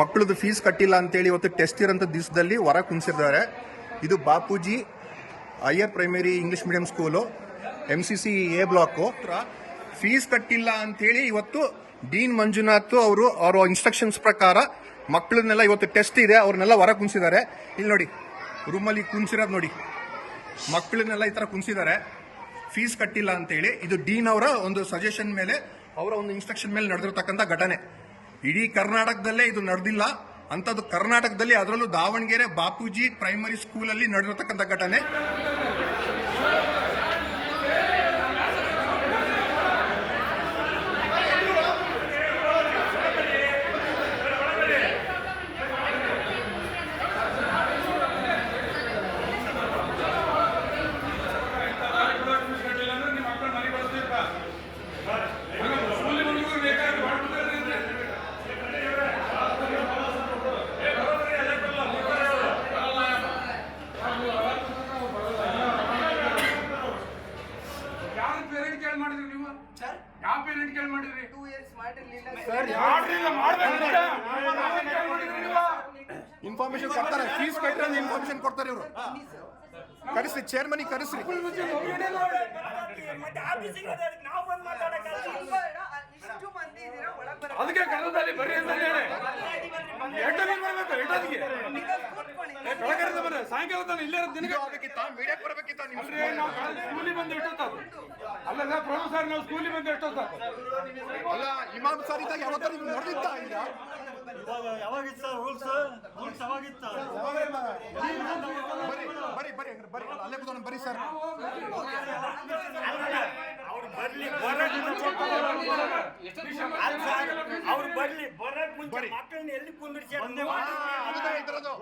ಮಕ್ಕಳದು ಫೀಸ್ ಕಟ್ಟಿಲ್ಲ ಅಂತೇಳಿ ಇವತ್ತು ಟೆಸ್ಟ್ ಇರೋಂಥ ದಿವಸದಲ್ಲಿ ಹೊರ ಕುಣಿಸಿದ್ದಾರೆ ಇದು Bapuji higher primary English medium school M C C A block fees ಕಟ್ಟಿಲ್ಲ ಅಂತೇಳಿ ಇವತ್ತು ಡೀನ್ ಮಂಜುನಾಥ್ ಅವರು ಅವರ ಇನ್ಸ್ಟ್ರಕ್ಷನ್ಸ್ ಪ್ರಕಾರ ಮಕ್ಕಳನ್ನೆಲ್ಲ ಇವತ್ತು ಟೆಸ್ಟ್ ಇದೆ, ಅವ್ರನ್ನೆಲ್ಲ ಹೊರ ಕುಣಿಸಿದ್ದಾರೆ. ಇಲ್ಲಿ ನೋಡಿ ರೂಮಲ್ಲಿ ಕುಣಿಸಿರೋದು ನೋಡಿ. ಮಕ್ಕಳನ್ನೆಲ್ಲ ಈ ಥರ ಕುಣಿಸಿದ್ದಾರೆ. ಫೀಸ್ ಕಟ್ಟಿಲ್ಲ ಅಂತೇಳಿ ಇದು ಡೀನ್ ಅವರ ಒಂದು ಸಜೆಷನ್ ಮೇಲೆ, ಅವರ ಒಂದು ಇನ್ಸ್ಟ್ರಕ್ಷನ್ ಮೇಲೆ ನಡೆದಿರ್ತಕ್ಕಂಥ ಘಟನೆ. ಇಡೀ ಕರ್ನಾಟಕದಲ್ಲೇ ಇದು ನಡೆದಿಲ್ಲ. ಅಂಥದ್ದು ಕರ್ನಾಟಕದಲ್ಲಿ ಅದರಲ್ಲೂ ದಾವಣಗೆರೆ ಬಾಪೂಜಿ ಪ್ರೈಮರಿ ಸ್ಕೂಲಲ್ಲಿ ನಡೆದಿರತಕ್ಕಂಥ ಘಟನೆ. ಮಾಡಿದ್ರಿ ನೀವು ಯಾವ ಪೇರೆಂಟ್ ಕೇಳಿ ಮಾಡಿದ್ರಿ? ಟೂ ಇಯರ್ಸ್ ಮಾಡಿರ್ಲಿಲ್ಲ ಮಾಡ್ರಿ ಮಾಡ್ಬೇಕಂತ ಕೇಳಿ ಮಾಡಿದ್ರಿ ಇನ್ಫಾರ್ಮೇಶನ್ ಕೊಡ್ತಾರೆ. ಫೀಸ್ ಕಟ್ಟಿರೋ ಇನ್ಫಾರ್ಮೇಶನ್ ಕೊಡ್ತಾರೆ ಇವರು. ಕರೆಸ್ರಿ ಚೇರ್ಮನಿ ಕರೆಸ್ರಿ. ಮತ್ತೆ ಆಫೀಸಿಗೆ ಅದಕ್ಕೆ ನಾವು ಬಂದು ಮಾತಾಡಕ್ಕಾಗಲ್ಲ ಇಷ್ಟು ಮಂದಿ ಇದೀರಾ ಒಳಗ್ ಬರ ಅದಕ್ಕೆ ಕನ್ನಡದಲ್ಲಿ ಬರೀ ಅಂತ ಹೇಳಿ. ಎಷ್ಟೊತ್ತಿಗೆ ಬರ್ಬೇಕು ಸಾಯಂಕಾಲ ತಾನು ಇಲ್ಲೇ ಇರೋದು ನಿನಗೆ? ಮೀಡಿಯಾಕ್ ಬರ್ಬೇಕಿತ್ತ ನೀವು ಅಲ್ರಿ ನಾವು ಸ್ಕೂಲಿಗೆ ಬಂದು ಎಷ್ಟೊತ್ತಾತು ಅಲ್ಲ ಸರ್ ಪ್ರೊಫೆಸರ್ ನಾವು ಸ್ಕೂಲಿಗೆ ಬಂದು ಎಷ್ಟೊತ್ತಾತು ಅಲ್ಲ ಇಮಾಮ್ ಸರ್ ಇದ್ದಾಗ ಯಾವತ್ತ ನೀವು ನೋಡಿದ್ದ ನಡೆದಿತ್ತ ಈಗ ಯಾವಾಗಿತ್ತು ರೂಲ್ಸ್ ರೂಲ್ಸ್ ಯಾವಾಗಿತ್ತು? ಬರಿ ಬರಿ ಬರಿ ಅಲ್ಲೇ ಬರಿ ಸರ್ ಅವ್ರು ಬರ್ಲಿ ಬರಕ್ ಮುಂಚೆ ಅವ್ರು ಬರ್ಲಿ ಬರಕ್ ಮುಂಚೆ ಮಕ್ಕಳನ್ನ ಎಲ್ಲಿ ಕುಂದಿರ್ಸಿ ಇರೋದು